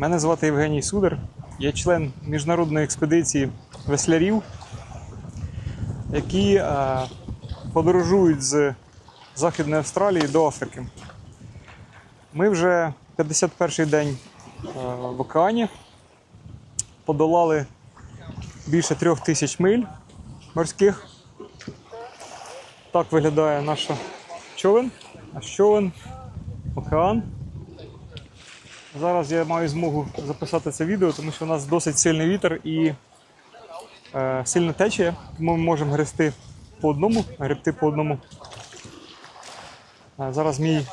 Мене звати Євгеній Судар. Я член міжнародної експедиції веслярів, які е, подорожують з Західної Австралії до Африки. Ми вже 51-й день е, в океані подолали більше трьох тисяч миль морських. Так виглядає наша човен. Наш човен, океан. Зараз я маю змогу записати це відео, тому що у нас досить сильний вітер і е, сильна течія, тому ми можемо грести по одному, гребти по одному. Е, зараз мій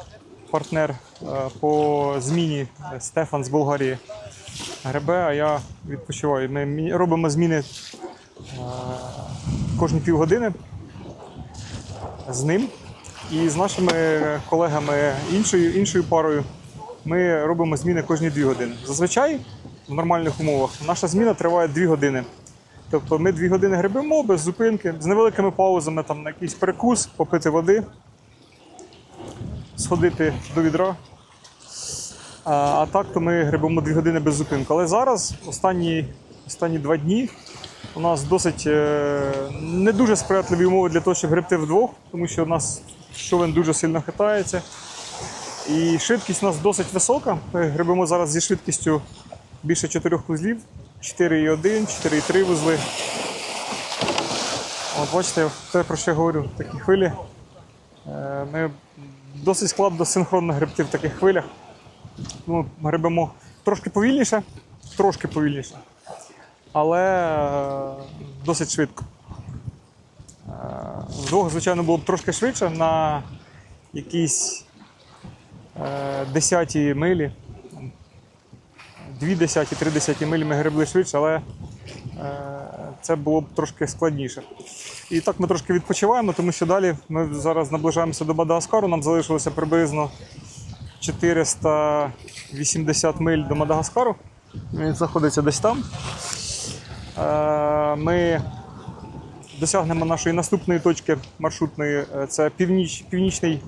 партнер е, по зміні е, Стефан з Болгарії гребе, а я відпочиваю. Ми робимо зміни е, кожні півгодини з ним і з нашими колегами іншою, іншою парою ми робимо зміни кожні 2 години. Зазвичай в нормальних умовах наша зміна триває 2 години. Тобто ми 2 години гребемо без зупинки, з невеликими паузами там, на якийсь перекус, попити води, сходити до відра. А, так то ми гребемо 2 години без зупинки. Але зараз, останні, останні 2 дні, у нас досить е, не дуже сприятливі умови для того, щоб гребти вдвох, тому що у нас човен дуже сильно хитається. І швидкість у нас досить висока. Ми гребемо зараз зі швидкістю більше 4 вузлів, 4,1, 4,3 вузли. От бачите, те, про що я говорю, такі хвилі. Е, Ми досить складно синхронно гребти в таких хвилях. Ну, гребемо трошки повільніше, трошки повільніше, але е, досить швидко. Е, Вдвох, звичайно, було б трошки швидше на якісь е, десяті милі. Дві десяті, три десяті милі ми гребли швидше, але е, це було б трошки складніше. І так ми трошки відпочиваємо, тому що далі ми зараз наближаємося до Мадагаскару. Нам залишилося приблизно 480 миль до Мадагаскару. Він знаходиться десь там. Е, Ми досягнемо нашої наступної точки маршрутної. е, Це північ, північний, е,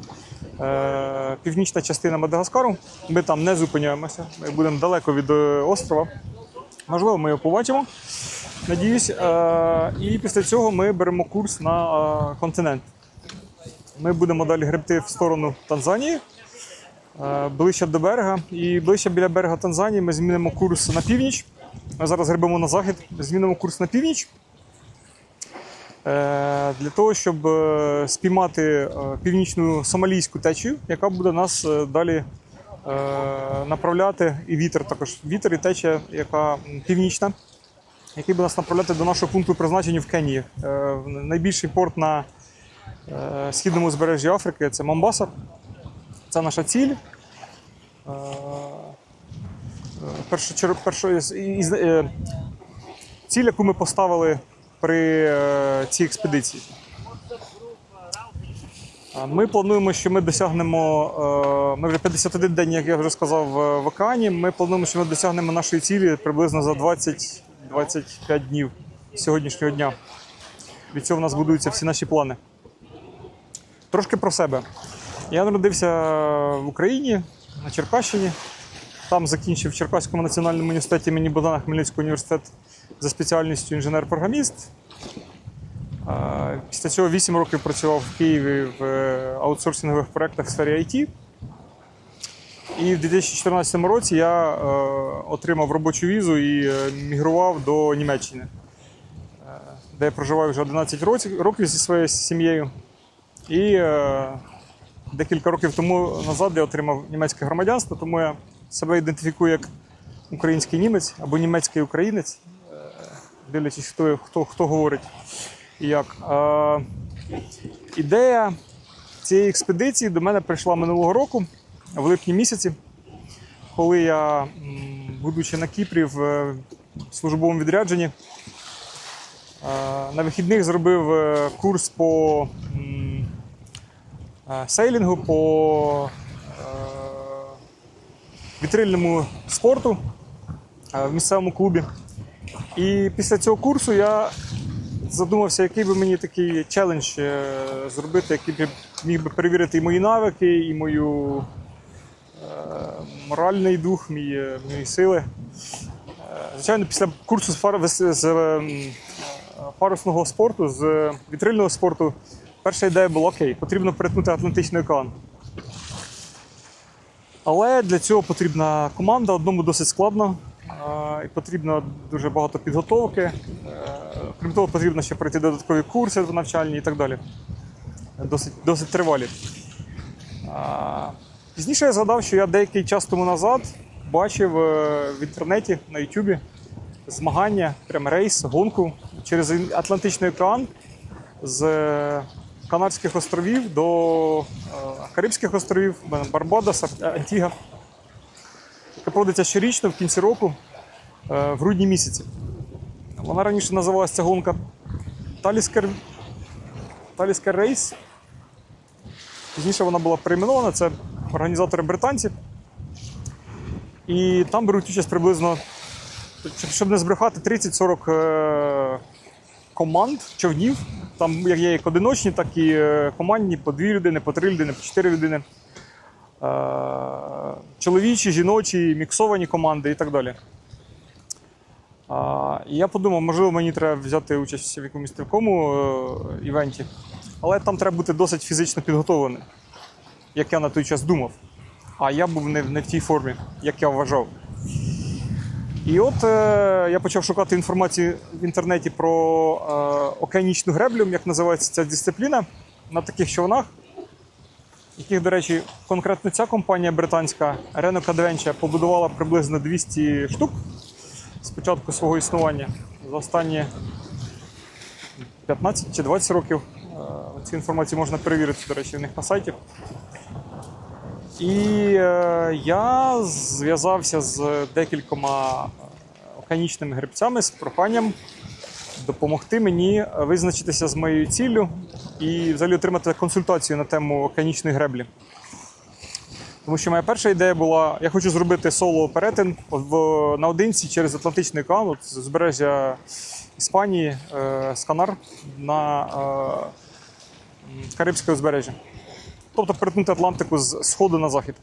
північна частина Мадагаскару. Ми там не зупиняємося. Ми будемо далеко від е, острова. Можливо, ми його побачимо. Надіюсь. Е, І після цього ми беремо курс на е, континент. Ми будемо далі гребти в сторону Танзанії, е, ближче до берега. І ближче біля берега Танзанії ми змінимо курс на північ. Ми зараз гребемо на захід, змінимо курс на північ. Е, Для того, щоб е, спіймати е, північну сомалійську течію, яка буде нас далі направляти, і вітер також. Вітер і течія, яка північна, який буде нас направляти до нашого пункту призначення в Кенії. Найбільший порт на східному узбережжі Африки це Момбаса. Це наша ціль. Із- е, ціль, яку ми поставили при е, цій експедиції. Ми плануємо, що ми досягнемо. е, Ми вже 51 день, як я вже сказав, в в океані. Ми плануємо, що ми досягнемо нашої цілі приблизно за 20-25 днів сьогоднішнього дня. Від цього в нас будуються всі наші плани. Трошки про себе. Я народився в Україні на Черкащині. Там закінчив Черкаському національному університеті імені Богдана Хмельницького університет за спеціальністю інженер-програміст. Після цього 8 років працював в Києві в е, аутсорсингових проєктах в сфері IT. І в 2014 році я е, отримав робочу візу і е, мігрував до Німеччини, де я проживаю вже 11 років зі своєю сім'єю. І декілька років тому назад я отримав німецьке громадянство, тому я себе ідентифікую як український німець або німецький українець, дивлячись, хто, хто, хто говорить і як. Е, ідея цієї експедиції до мене прийшла минулого року, в липні місяці, коли я, будучи на Кіпрі в е, службовому відрядженні, е, на вихідних зробив е, курс по сейлінгу, по вітрильному спорту в місцевому клубі. І після цього курсу я задумався, який би мені такий челендж е, зробити, який б міг би перевірити і мої навики, і мою, е, моральний дух, мій, е, мої сили. Звичайно, після курсу з, парусного спорту, з вітрильного спорту, перша ідея була окей, потрібно перетнути Атлантичний океан. Але для цього потрібна команда, одному досить складно. е, І потрібно дуже багато підготовки. Е, Крім того, потрібно ще пройти додаткові курси навчальні і так далі. Досить, досить тривалі. Пізніше я згадав, що я деякий час тому назад бачив е, в інтернеті на Ютубі змагання, прям рейс, гонку через Атлантичний океан з е, Канарських островів до е, Карибських островів, Барбадоса, Антіга, яка проводиться щорічно в кінці року е, в грудні місяці. Вона раніше називалася ця гонка Таліскер, Таліскер Рейс. Пізніше вона була перейменована, це організатори британці. І там беруть участь приблизно, щоб- не збрехати, 30-40 е, команд, човнів. Там як є як одиночні, так і е, командні, по дві людини, по три людини, по чотири людини. Е, Чоловічі, жіночі, міксовані команди і так далі. І я подумав, можливо, мені треба взяти участь в якомусь такому е, івенті, але там треба бути досить фізично підготовленим, як я на той час думав. А я був не, в- не в тій формі, як я вважав. І от е, я почав шукати інформацію в інтернеті про е, океанічну греблю, як називається ця дисципліна, на таких човнах, яких, до речі, конкретно ця компанія британська Renault Adventure побудувала приблизно 200 штук з початку свого існування за останні 15 чи 20 років. Е, Цю інформацію можна перевірити, до речі, в них на сайті. І е, я зв'язався з декількома океанічними грибцями з проханням допомогти мені визначитися з моєю ціллю і взагалі отримати консультацію на тему океанічної греблі. Тому що моя перша ідея була: я хочу зробити соло перетин в, наодинці через Атлантичний океан, от з узбережжя Іспанії, е, з Канар на е, Карибське узбережжя. Тобто перетнути Атлантику з сходу на захід.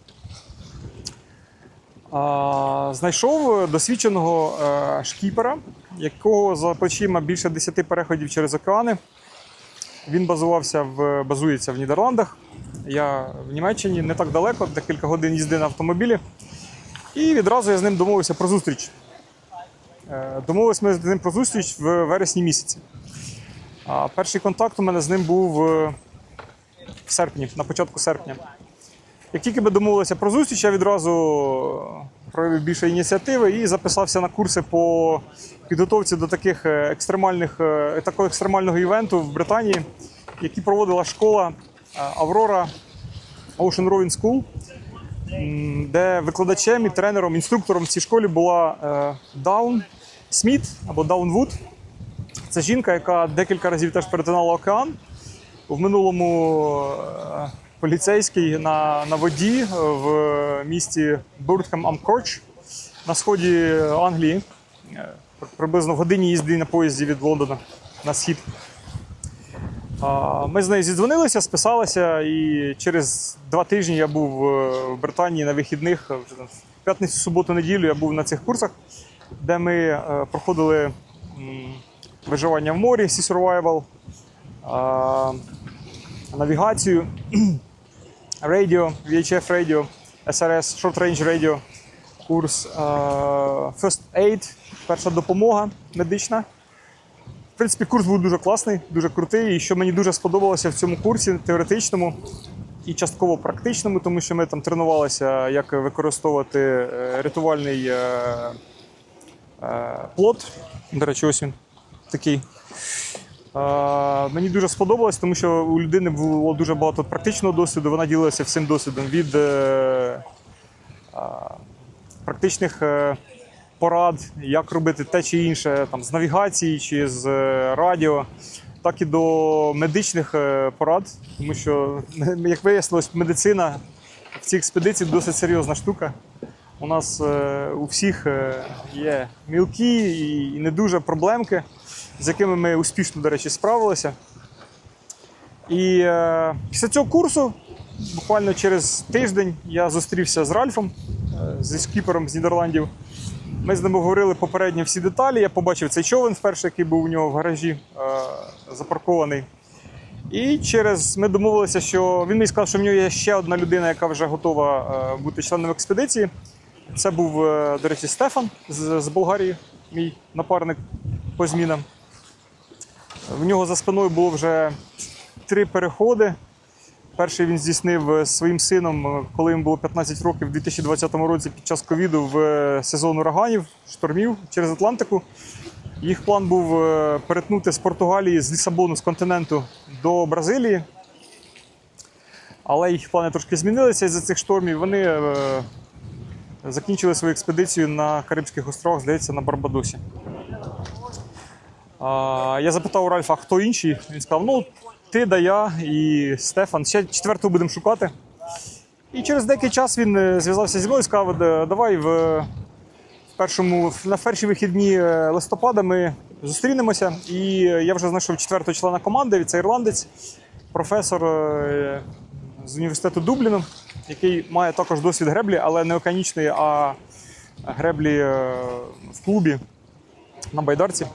Знайшов досвідченого е, шкіпера, якого за плечима більше 10 переходів через океани. Він базувався в, базується в Нідерландах. Я в Німеччині не так далеко, декілька годин їзди на автомобілі. І відразу я з ним домовився про зустріч. Е, Домовились ми з ним про зустріч в вересні місяці. Перший контакт у мене з ним був е, в серпні, на початку серпня. Як тільки ми домовилися про зустріч, я відразу проявив більше ініціативи і записався на курси по підготовці до таких е, екстремальних, е, такого екстремального івенту в Британії, які проводила школа е, Аврора Ocean Rowing School, де викладачем і тренером, інструктором в цій школі була е, Даун Сміт або Даун Вуд. Це жінка, яка декілька разів теж перетинала океан. В минулому е, поліцейський на, на воді в місті Буртхам Амкорч на сході Англії, е, приблизно в годині їзди на поїзді від Лондона на схід. Ми з нею зідзвонилися, списалися, і через два тижні я був е, в Британії на вихідних. В п'ятницю, суботу, неділю я був на цих курсах, де ми е, проходили виживання в морі, Sea Survival, навігацію, радіо, VHF радіо, SRS, Short Range Radio, курс First Aid, перша допомога медична. В принципі, курс був дуже класний, дуже крутий. І що мені дуже сподобалося в цьому курсі теоретичному і частково практичному, тому що ми там тренувалися, як використовувати е, рятувальний е, е, плот. До речі, ось він такий. Мені дуже сподобалось, тому що у людини було дуже багато практичного досвіду. Вона ділилася всім досвідом від е, практичних е, порад, як робити те чи інше там, з навігації чи з е, радіо, так і до медичних порад. Тому що, як вияснилось, медицина в цій експедиції досить серйозна штука. У нас у всіх є мілкі і не дуже проблемки, з якими ми успішно, до речі, справилися. І е, після цього курсу, буквально через тиждень, я зустрівся з Ральфом, е, зі скіпером з Нідерландів. Ми з ним говорили попередньо всі деталі. Я побачив цей човен вперше, який був у нього в гаражі е, запаркований. І через ми домовилися, що він мені сказав, що в нього є ще одна людина, яка вже готова е, бути членом експедиції. Це був, е, до речі, Стефан з, з Болгарії, мій напарник по змінам. В нього за спиною було вже три переходи. Перший він здійснив е, своїм сином, е, коли йому було 15 років, у 2020 році під час ковіду в е, сезон ураганів, штормів через Атлантику. Їх план був перетнути з Португалії, з Лісабону, з континенту до Бразилії. Але їх плани трошки змінилися із-за цих штормів. Вони закінчили свою експедицію на Карибських островах, здається, на Барбадосі. Я запитав у Ральфа, хто інший? Він сказав: ну, ти да я і Стефан. Ще четвертого будемо шукати. І через деякий час він е, зв'язався зі мною і сказав, давай в, першому, на перші вихідні е, листопада ми зустрінемося. І я вже знайшов четвертого члена команди, це ірландець, професор е, з університету Дубліну, який має також досвід греблі, але не океанічної, а греблі е, в клубі на байдарці.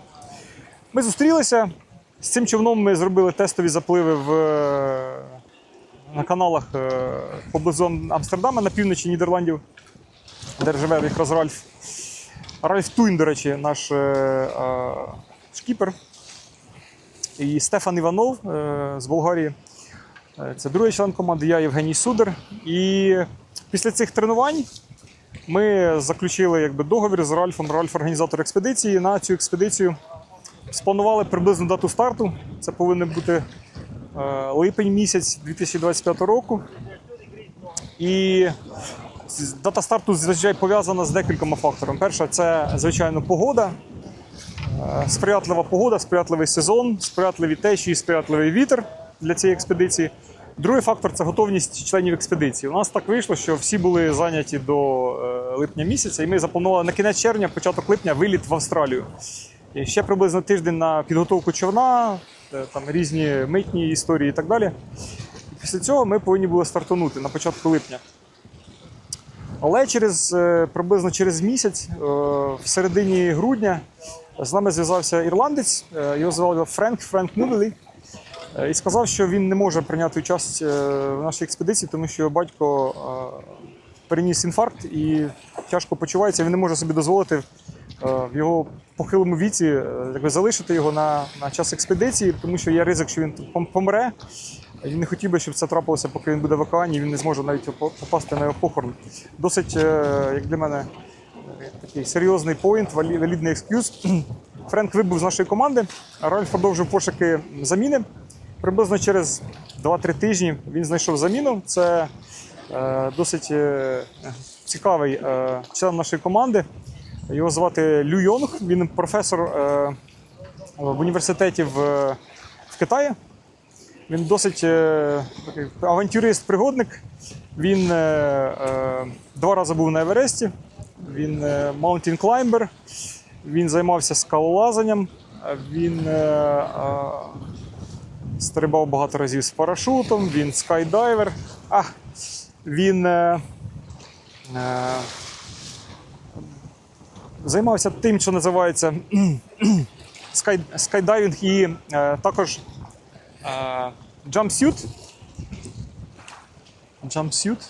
Ми зустрілися. З цим човном ми зробили тестові запливи в, е, на каналах е, поблизу Амстердама на півночі Нідерландів, де живе якраз Ральф. Ральф Туйн, до речі, наш е, е, шкіпер. І Стефан Іванов е, з Болгарії. Е, Це другий член команди, я Євгеній Судер. І після цих тренувань ми заключили якби, договір з Ральфом, Ральф організатор експедиції. На цю експедицію спланували приблизну дату старту. Це повинен бути е, липень місяць 2025 року. І дата старту зазвичай пов'язана з декількома факторами. Перше, це звичайно погода. Е, Сприятлива погода, сприятливий сезон, сприятливі течії, сприятливий вітер для цієї експедиції. Другий фактор це готовність членів експедиції. У нас так вийшло, що всі були зайняті до е, липня місяця, і ми запланували на кінець червня, початок липня, виліт в Австралію. І ще приблизно тиждень на підготовку човна, е, там різні митні історії і так далі. І після цього ми повинні були стартанути на початку липня. Але через е, приблизно через місяць, е, в середині грудня, з нами зв'язався ірландець, його звали Френк Френк Мунелі, е, і сказав, що він не може прийняти участь в нашій експедиції, тому що його батько переніс інфаркт і тяжко почувається. Він не може собі дозволити в його похилому віці е, якби, залишити його на, на час експедиції, тому що є ризик, що він помре. Він не хотів би, щоб це трапилося, поки він буде в океані, він не зможе навіть попасти на його похорон. Досить, е, як для мене, е, такий серйозний поінт, валідний екскюз. Френк вибув з нашої команди, Ральф продовжив пошуки заміни. Приблизно через 2-3 тижні він знайшов заміну. Це е, досить е, цікавий е, член нашої команди. Його звати Лю Йонг. Він професор е, в університеті в, в Китаї. Він досить е, авантюрист-пригодник. Він е, е, два рази був на Евересті. Він е, climber, він займався скалолазанням, він е, е, стрибав багато разів з парашутом, він скайдайвер. А, він е, е, займався тим, що називається скай, скайдайвінг і е, також uh, jumpsuit. Jumpsuit.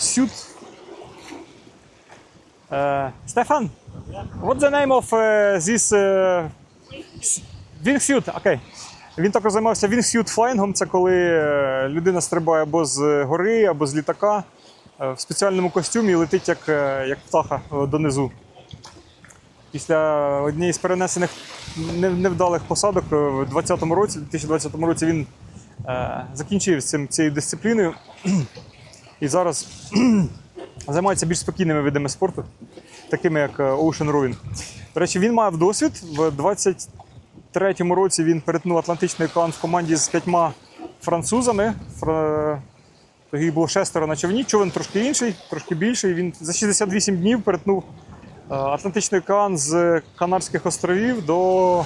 Suit. Uh, Stefan, what's the name of uh, this uh, wingsuit? Окей. Він також займався wingsuit флайнгом. Це коли е, людина стрибає або з гори, або з літака е, в спеціальному костюмі і летить як, е, як птаха е, донизу. Після однієї з перенесених невдалих посадок в 2020 році, 2020 році він е, закінчив цим, цією дисципліною і зараз займається більш спокійними видами спорту, такими як е, Ocean Rowing. До речі, він мав досвід. В 23-му році він перетнув Атлантичний океан в команді з п'ятьма французами. Фра- їх було шестеро на човні, човен трошки інший, трошки більший. Він за 68 днів перетнув Атлантичний океан з Канарських островів до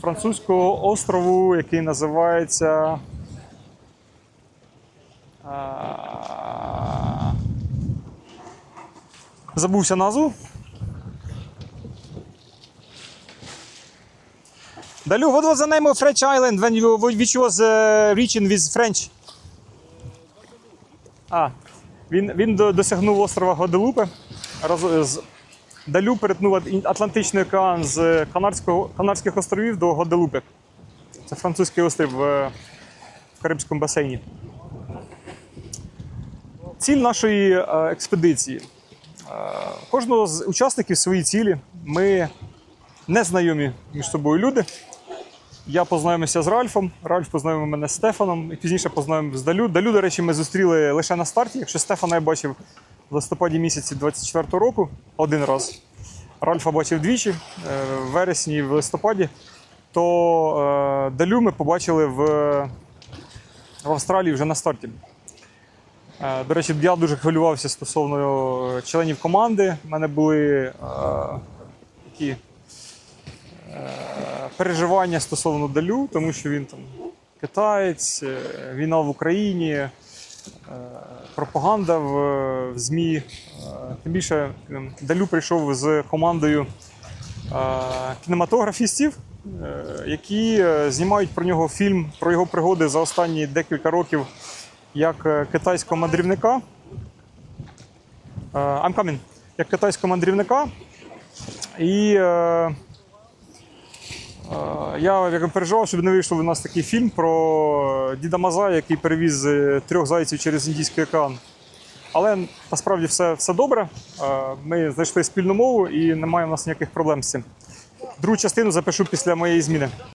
французького острову, який називається. е, Забувся назву. Далю, what was the name of French island when you, which was uh, reaching with French? А, він, він досягнув острова з, Далю перетнув Атлантичний океан з Канарських островів до Гваделупи. Це французький острів в, в Карибському басейні. Ціль нашої е, експедиції. Е, кожного з учасників свої цілі. Ми не знайомі між собою люди. Я познайомився з Ральфом, Ральф познайомив мене з Стефаном і пізніше познайомив з Далю. Далю, до речі, ми зустріли лише на старті. Якщо Стефана я бачив в листопаді місяці 24-го року один раз. Ральфа бачив двічі е, в вересні і в листопаді, то е, Далю ми побачили в, в Австралії вже на старті. Е, До речі, я дуже хвилювався стосовно членів команди. У мене були такі переживання стосовно Далю, тому що він там китаєць, війна в Україні, пропаганда в, ЗМІ. Е, Тим більше е, Далю прийшов з командою е, кінематографістів, е, які знімають про нього фільм про його пригоди за останні декілька років як китайського мандрівника. I'm coming. Як китайського мандрівника. І я як переживав, щоб не вийшов у нас такий фільм про Діда Маза, який перевіз е, трьох зайців через Індійський океан. Але насправді все, все добре. Е, Ми знайшли спільну мову і немає у нас ніяких проблем з цим. Другу частину запишу після моєї зміни.